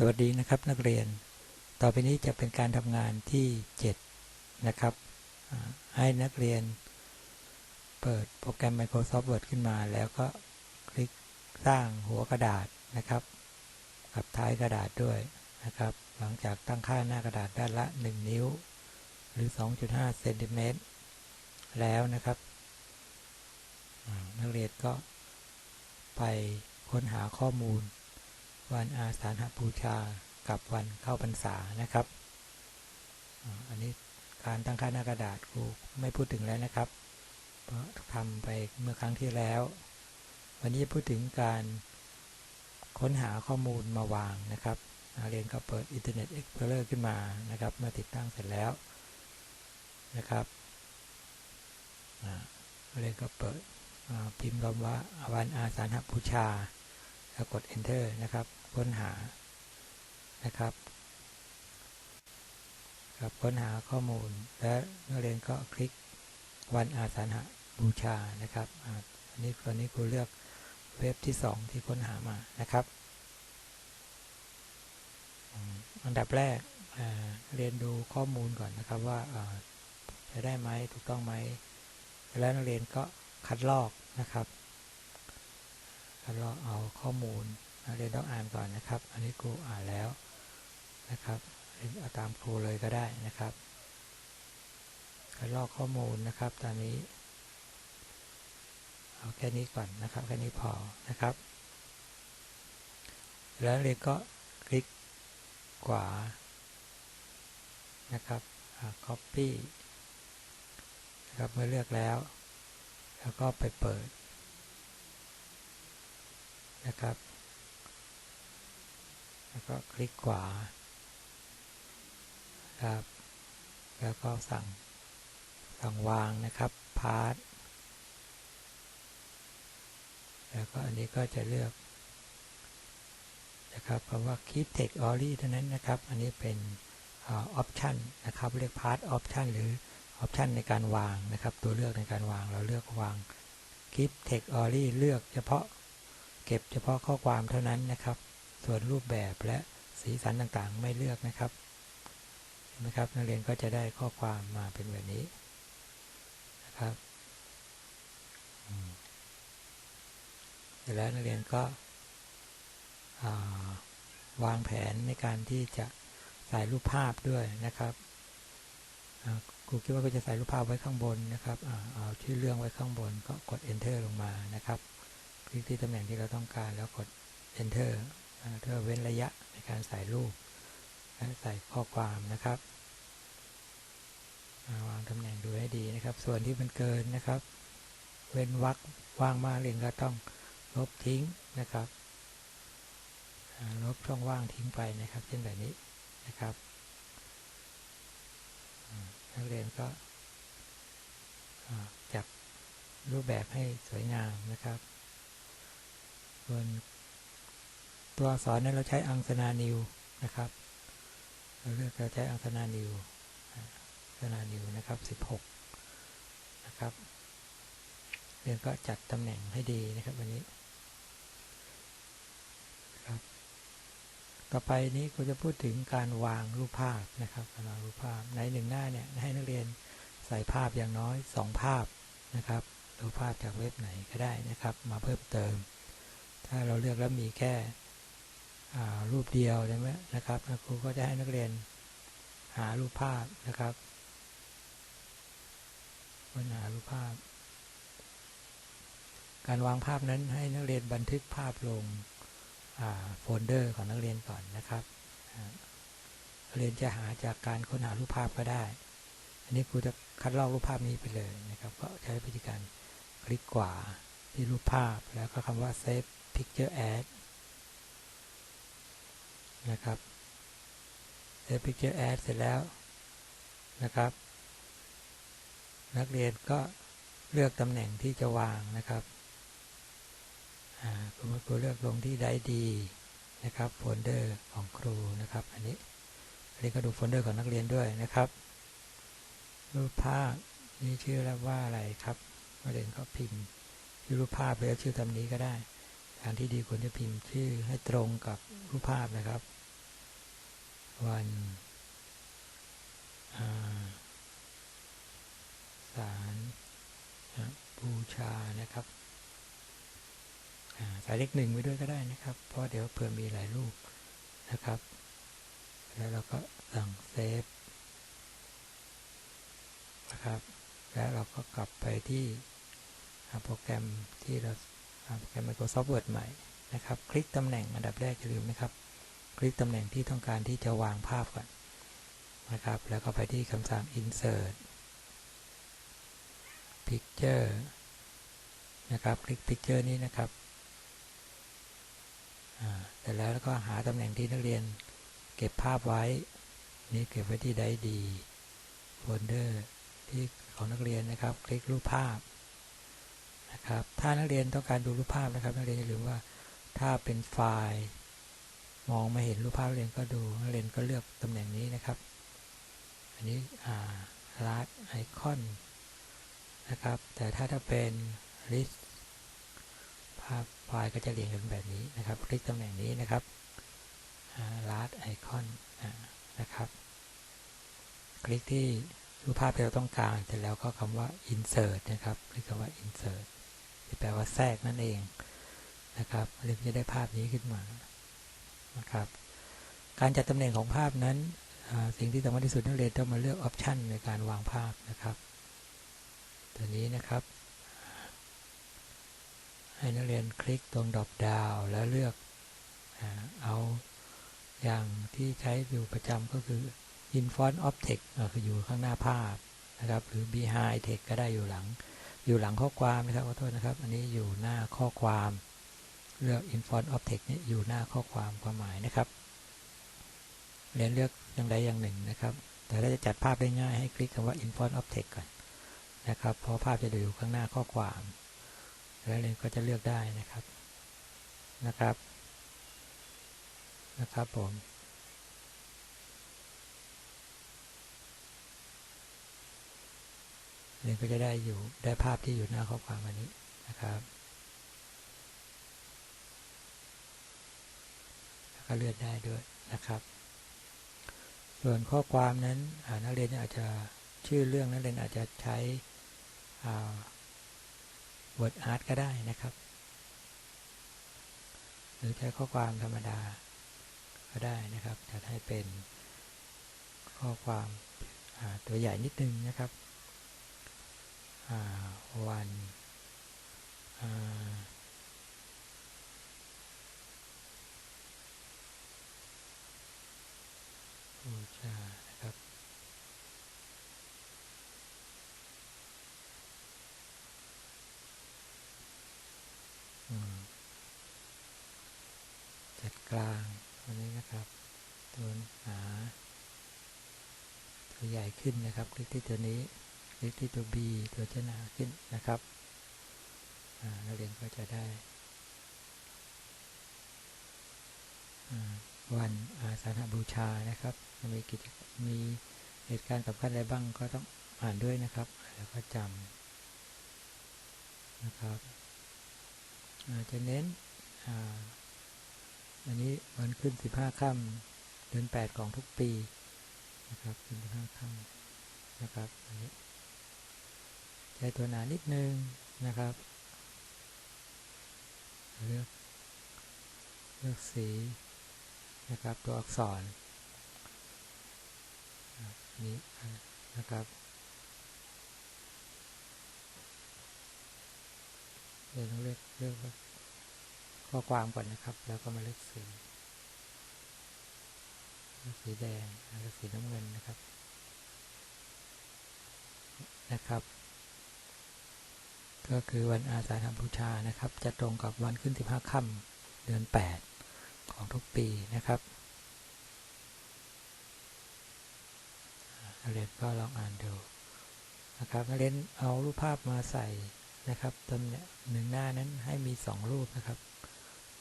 สวัสดีนะครับนักเรียน ต่อไปนี้จะเป็นการทำงานที่ 7 นะครับ ให้นักเรียน เปิดโปรแกรม Microsoft Word ขึ้นมา แล้วก็คลิกสร้างหัวกระดาษนะครับ กับท้ายกระดาษด้วยนะครับ หลังจากตั้งค่าหน้ากระดาษด้านละ 1 นิ้ว หรือ 2.5เซนติเมตรแล้วนะครับ นักเรียนก็ไปค้นหาข้อมูล วันอาสาฬหบูชากับวันเข้าพรรษานะครับ อันนี้การตั้งค่าหน้ากระดาษครูไม่พูดถึงแล้วนะครับ เพราะทำไปเมื่อครั้งที่แล้ว วันนี้พูดถึงการค้นหาข้อมูลมาวางนะครับเรียนก็เปิด Internet Explorer ขึ้นมานะครับ เมื่อติดตั้งเสร็จแล้วนะครับเรียนก็เปิดพิมพ์คำว่าวันอาสาฬหบูชาแล้วกด enter นะครับ ค้นหานะครับครับค้นหาข้อมูลและนักเรียนก็คลิกวันอาสาฬหบูชานะครับอันนี้ตอนนี้ครูเลือกเว็บที่ 2 ที่ค้นหามานะครับ อันดับแรกเรียนดูข้อมูลก่อนนะครับว่าจะได้ไหมถูกต้องไหมแล้วนักเรียนก็คัดลอกนะครับคัดลอกเอาข้อมูล นักเรียนต้องอ่านก่อนนะครับ อันนี้ครูอ่านแล้วนะครับเรียนเอาตามครูเลยก็ได้นะครับคัดลอกข้อมูลนะครับ ตอนนี้ เอาแค่นี้ก่อนนะครับ แค่นี้พอนะครับ แล้วเรียนก็คลิกขวานะครับ copy นะครับเมื่อเลือกแล้ว แล้วก็ไปเปิดนะครับ แล้วก็คลิกขวาครับ แล้วก็สั่งสั่งวางนะครับพาร์ทแล้วก็อันนี้ก็จะเลือกนะครับคำว่า keep text only เท่านั้นนะครับ อันนี้เป็นออปชันนะครับเรียก part option หรือออปชันในการวางนะครับ ตัวเลือกในการวางเราเลือกวาง keep text only เลือกเฉพาะเก็บเฉพาะข้อความเท่านั้นนะครับ ส่วนรูปแบบและสีสันต่างๆ ไม่เลือกนะครับเห็นไหมครับนักเรียนก็จะได้ข้อความมาเป็นแบบนี้นะครับเสร็จแล้วนักเรียนก็วางแผนในการที่จะใส่รูปภาพด้วยนะครับครูคิดว่าก็จะใส่รูปภาพไว้ข้างบนนะครับเอาชื่อเรื่องไว้ข้างบนก็กด enter ลงมานะครับ คลิกที่ตำแหน่งที่เราต้องการแล้วกด enter เพื่อเว้นระยะในการใส่รูปและใส่ข้อความนะครับาวางตำแหน่งดูให้ดีนะครับ ส่วนที่มันเกินนะครับ เว้นวรรคว่างมากเรียนก็ต้องลบทิ้งนะครับลบช่องว่างทิ้งไปนะครับ เช่นแบบนี้นะครับนักเรียนก็จับรูปแบบให้สวยงามนะครับส่วน ตัวอักษรนั้นเราใช้อังสนานิวนะครับเราเลือกเราใช้อังสนานิวอังสนานิวนะครับ16นะครับเรียนก็จัดตำแหน่งให้ดีนะครับวันนี้ครับต่อไปนี้ก็จะพูดถึงการวางรูปภาพนะครับการวางรูปภาพในหนึ่งหน้าเนี่ยให้นักเรียนใส่ภาพอย่างน้อย 2 ภาพนะครับรูปภาพจากเว็บไหนก็ได้นะครับ มาเพิ่มเติม ถ้าเราเลือกแล้วมีแค่ รูปเดียวใช่ไหมนะครับครูก็จะให้นักเรียนหารูปภาพนะครับค้นหารูปภาพ การวางภาพนั้นให้นักเรียนบันทึกภาพลงโฟลเดอร์ของนักเรียนก่อนนะครับนักเรียนจะหาจากการค้นหารูปภาพก็ได้ อันนี้ครูจะคัดลอกรูปภาพนี้ไปเลยนะครับ ก็ใช้วิธีการคลิกขวาที่รูปภาพแล้วก็คำว่า save picture as นะครับ save picture as เสร็จแล้วนะครับ นักเรียนก็เลือกตำแหน่งที่จะวางนะครับครูครูเลือกลงที่ได้ดีนะครับโฟลเดอร์ของครูนะครับ อันนี้อันนี้ก็ดูโฟลเดอร์ของนักเรียนด้วยนะครับ รูปภาพนี่ชื่อแล้วว่าอะไรครับนักเรียนก็พิมพ์ชื่อรูปภาพแล้วชื่อตำนี้ก็ได้ทางที่ดีควรจะพิมพ์ชื่อให้ตรงกับรูปภาพนะครับ วัน สารบูชานะครับใส่เลขหนึ่งไว้ด้วยก็ได้นะครับ เพราะเดี๋ยวเผื่อมีหลายรูปนะครับ แล้วเราก็สั่งเซฟนะครับ แล้วเราก็กลับไปที่โปรแกรมที่เราโปรแกรม Microsoft Word ใหม่นะครับ คลิกตำแหน่งอันดับแรกอย่าลืมนะครับ คลิกตำแหน่งที่ต้องการที่จะวางภาพก่อนนะครับ แล้วก็ไปที่คำสั่ง insert picture นะครับ คลิก picture นี้นะครับเสร็จแล้วก็หาตำแหน่งที่นักเรียนเก็บภาพไว้ นี่เก็บไว้ที่ไดดีโฟลเดอร์ที่ของนักเรียนนะครับ คลิกรูปภาพนะครับ ถ้านักเรียนต้องการดูรูปภาพนะครับ นักเรียนอย่าลืมว่าถ้าเป็นไฟล์ มองไม่เห็นรูปภาพเรียนก็ดูเรียนก็เลือกตำแหน่งนี้นะครับ อันนี้อ่าลาร์ไอคอนนะครับ แต่ถ้าถ้าเป็น list ภาพไฟล์ก็จะเรียงกันแบบนี้นะครับ คลิกตำแหน่งนี้นะครับ last icon นะครับ คลิกที่รูปภาพที่เราต้องการเสร็จแล้วก็คำว่า insert นะครับคลิกคำว่า insert ที่แปลว่าแทรกนั่นเองนะครับเรียนจะได้ภาพนี้ขึ้นมา นะครับ การจัดตำแหน่งของภาพนั้น สิ่งที่สำคัญที่สุดนักเรียนต้องมาเลือกออปชันในการวางภาพนะครับ ตัวนี้นะครับ ให้นักเรียนคลิกตรงดรอปดาวแล้วเลือกเอาอย่างที่ใช้อยู่ประจำก็คือ in front of text คืออยู่ข้างหน้าภาพนะครับ หรือ behind text ก็ได้อยู่หลัง อยู่หลังข้อความนะครับขอโทษนะครับ อันนี้อยู่หน้าข้อความ เลือก in font of text นี่อยู่หน้าข้อความความหมายนะครับ เรียนเลือกอย่างใดอย่างหนึ่งนะครับ แต่ถ้าจะจัดภาพได้ง่ายให้คลิกคำว่า in font of text ก่อนนะครับ เพราะภาพจะอยู่ข้างหน้าข้อความแล้วเรียนก็จะเลือกได้นะครับนะครับนะครับผมเรียนก็จะได้อยู่ได้ภาพที่อยู่หน้าข้อความอันนี้นะครับ แล้วก็เลือกได้ด้วยนะครับ ส่วนข้อความนั้นนักเรียนอาจจะชื่อเรื่องนักเรียนอาจจะใช้ Word Art ก็ได้นะครับ หรือใช้ข้อความธรรมดาก็ได้นะครับจะให้เป็นข้อความตัวใหญ่นิดนึงนะครับวัน บูชานะครับ จัดกลางตัวนี้นะครับ ตัวหาตัวใหญ่ขึ้นนะครับ คลิกที่ตัวนี้ คลิกที่ตัว B ตัวจะหนาขึ้นนะครับนักเรียนก็จะได้ วันอาสาฬบูชานะครับ มีกิจมีเหตุการณ์สำคัญอะไรบ้างก็ต้องอ่านด้วยนะครับ แล้วก็จำนะครับอาจะเน้นอันนี้วันขึ้น 15ค่ำเดือน 8 ของทุกปีนะครับขึ้น15ค่ำนะครับอันนี้ใช้ตัวหนานิดนึงนะครับเลือกเลือกสี นะครับ ตัวอักษรนี้นะครับเดี๋ยวต้องเลือกเลือกข้อความก่อนนะครับ แล้วก็มาเลือกสีสีแดงเลือกสีน้ำเงินนะครับ นะครับ ก็คือวันอาสาฬหบูชานะครับ จะตรงกับวันขึ้น15ค่ำเดือน8 ของทุกปีนะครับนักเรียนก็ลองอ่านดูนะครับนักเรียนเอารูปภาพมาใส่นะครับตำแหน่งหนึ่งหน้านั้นให้มี 2 รูปนะครับ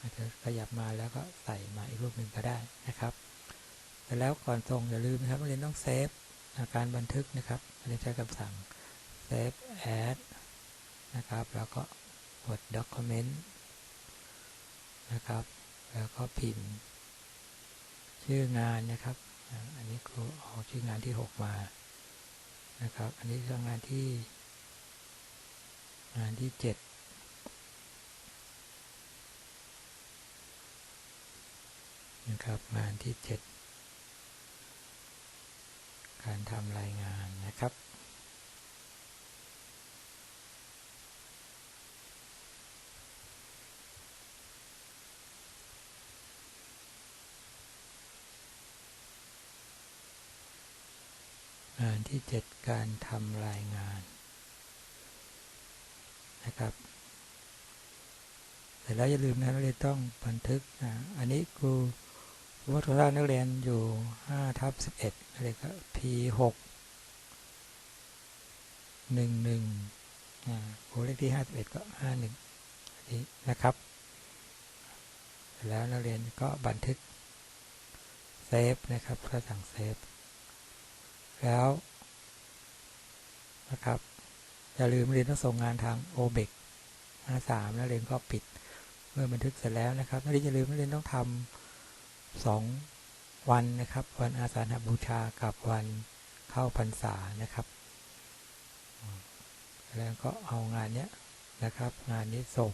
อาจจะขยับมาแล้วก็ใส่มาอีกรูปหนึ่งก็ได้นะครับแต่แล้วก่อนส่งอย่าลืมนะครับนักเรียนต้องเซฟการบันทึกนะครับเรียนใช้คำสั่ง save as นะครับ แล้วก็กด document นะครับ แล้วก็พิมพ์ ชื่องานนะครับ อันนี้ครูเอาชื่องานที่หกมานะครับ อันนี้คืองานที่ งานที่เจ็ดนะครับงานที่เจ็ดการทำรายงานนะครับ ที่เจ็ดการทำรายงานนะครับแต่แล้วอย่าลืมนะนักเรียนต้องบันทึกนะอันนี้ครูวัฒนนักเรียนอยู่5ทับ11นักเรียนก็ P 6 1 1อ่าครูเลขที่51ก็ 51อันนี้นะครับ แล้วนักเรียนก็บันทึกเซฟนะครับก็สั่งเซฟแล้ว นะครับ อย่าลืมเรียนต้องส่งงานทาง o b e c 53แล้วเรียนก็ปิด เมื่อบันทึกเสร็จแล้วนะครับนักเรียนอย่าลืมนักเรียนต้องทำสองวันนะครับ วันอาสาฬหบูชากับวันเข้าพรรษานะครับแล้วก็เอางานเนี้ยนะครับ งานนี้ส่ง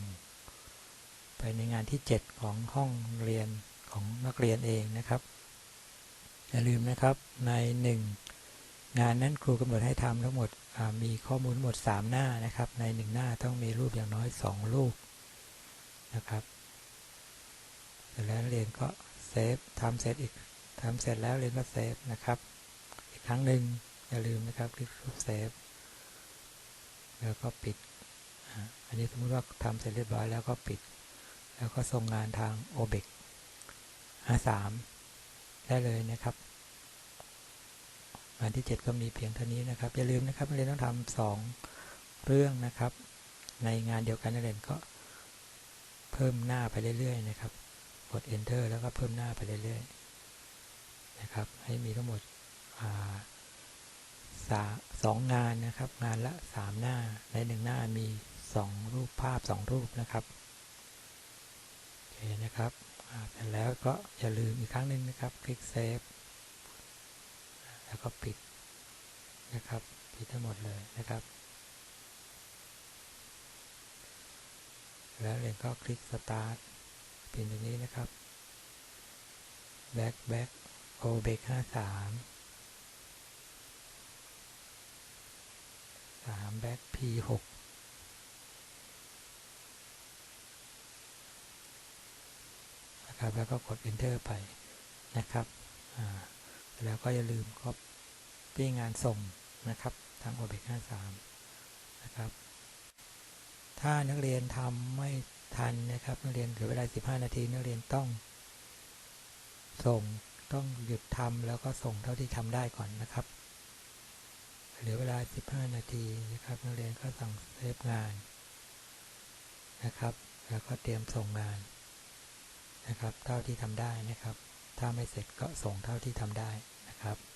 ไปในงานที่ 7 ของห้องเรียนของนักเรียนเองนะครับ อย่าลืมนะครับใน 1 งานนั้นครูกำหนดให้ทำทั้งหมดมีข้อมูลหมด 3 หน้านะครับ ใน 1 หน้าต้องมีรูปอย่างน้อย 2 รูปนะครับเสร็จแล้วเรียนก็เซฟทำเสร็จอีกทำเสร็จแล้วเรียนก็เซฟนะครับ อีกครั้งหนึ่งอย่าลืมนะครับคลิกรูปเซฟแล้วก็ปิด อันนี้สมมติว่าทำเสร็จเรียบร้อยแล้วก็ปิด แล้วก็ส่งงานทาง o b e c 53ได้เลยนะครับ งานที่ 7 ก็มีเพียงเท่านี้นะครับ อย่าลืมนะครับเรียนต้องทำสองเรื่องนะครับ ในงานเดียวกันนักเรียนก็เพิ่มหน้าไปเรื่อยๆนะครับ กด enter แล้วก็เพิ่มหน้าไปเรื่อยๆนะครับ ให้มีทั้งหมดสองงานนะครับ งานละสามหน้าในหนึ่งหน้ามีสองรูปภาพสองรูปนะครับโอเคนะครับเสร็จแล้วก็อย่าลืมอีกครั้งหนึ่งนะครับ คลิกเซฟ แล้วก็ปิดนะครับ ปิดทั้งหมดเลยนะครับ แล้วเรียนก็คลิก start เป็นอย่างนี้นะครับ back back o b e c 53 3 back p 6นะครับ แล้วก็กด enter ไปนะครับ แล้วก็อย่าลืมก็ปี้งานส่งนะครับทาง o b e c 53นะครับ ถ้านักเรียนทำไม่ทันนะครับ นักเรียนเหลือเวลา 15 นาที นักเรียนต้อง ส่งต้องหยุดทำแล้วก็ส่งเท่าที่ทำได้ก่อนนะครับ เหลือเวลา 15 นาทีนะครับ นักเรียนก็สั่งเซฟงานนะครับ แล้วก็เตรียมส่งงานนะครับ เท่าที่ทำได้นะครับ ถ้าไม่เสร็จก็ส่งเท่าที่ทำได้ ครับ